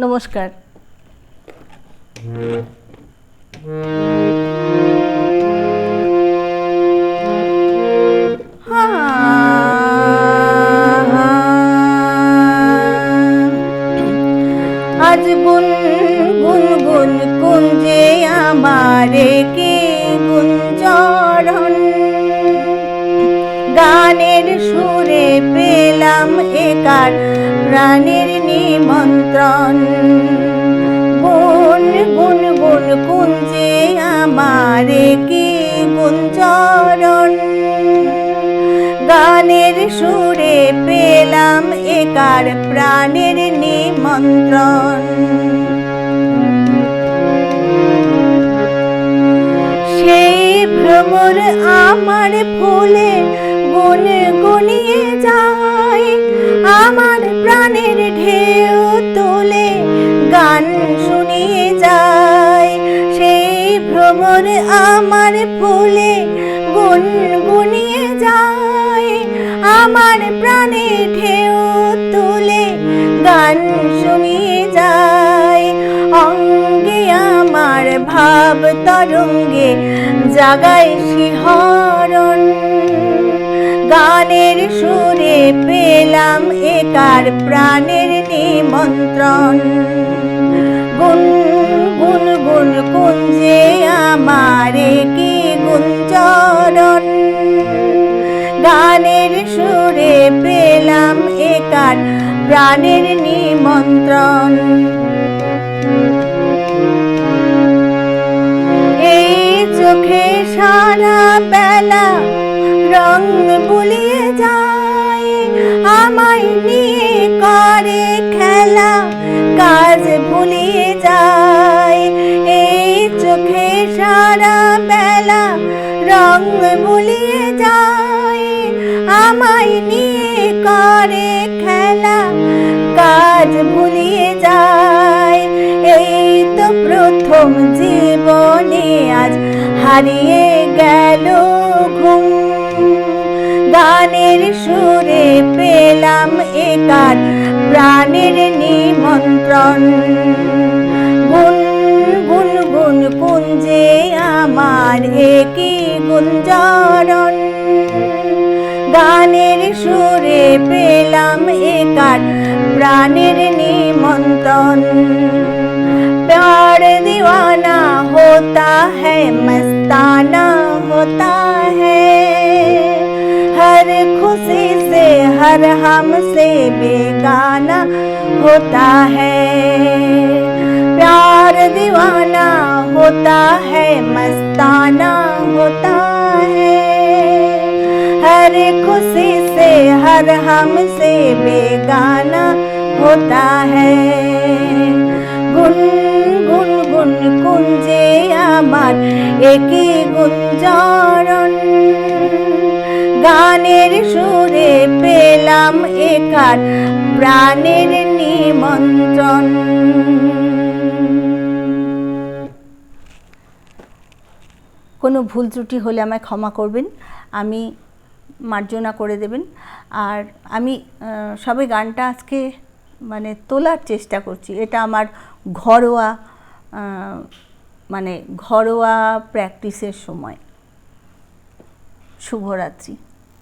নমস্কার। আজ গুন গুন গুন কুঞ্জে আমারে কে গুঞ্জরণ গানের সুরে পেলাম একার প্রাণের নিমন্ত্রণ। গুন গুন গুন কুঞ্জে আমারে কি গুঞ্জরণ গানের সুরে পেলাম একার প্রাণের নিমন্ত্রণ। সেই ভ্রমর আমার ফুলে গুন গুনিয়ে যায়। ভ্রমর আমার ফুলে গুন গুনিয়ে যায়, আমার প্রাণে ঢেউ তুলে গান শুনিয়ে যায়। অঙ্গে আমার ভাব তরঙ্গে জাগায় শিহরণ। গানের সুরে পেলাম একার প্রাণের নিমন্ত্রণ। গুন গুন গুন কুঞ্জে আমারে কি গুঞ্জরণ গানের সুরে পেলাম একার প্রাণের নিমন্ত্রণ। এই চোখে সারা বেলা রং বুলিয়ে যায়, আমায় নিয়ে করে খেলা। চোখে সারা বেলা রং বুলিয়ে যায়। আমায় নিয়ে করে খেলা, কাজ ভুলিয়ে যায়। এই তো প্রথম জীবনে আজ হারিয়ে গেল ঘুম। গানের সুরে পেলাম একার প্রাণের নিমন্ত্রণ। আমার একই গুঞ্জরণ গানের সুরে পেলাম একার প্রাণের নিমন্ত্রণ प्यार दीवाना होता है मस्ताना होता है हर खुशी से हर हमसे बेगाना होता है प्यार दीवाना होता है मस्ताना होता है हर खुशी से हर हमसे बेगाना होता है গুন গুন গুন কুঞ্জে আমার একই গুঞ্জরণ গানের সুরে পেলাম একার প্রাণের নিমন্ত্রণ কোনো ভুল ত্রুটি হলে আমায় ক্ষমা করবেন, আমি মার্জনা করে দেবেন। আর আমি সবে গানটা আজকে মানে তোলার চেষ্টা করছি। এটা আমার ঘরোয়া মানে ঘরোয়া প্র্যাকটিসের সময়। শুভরাত্রি।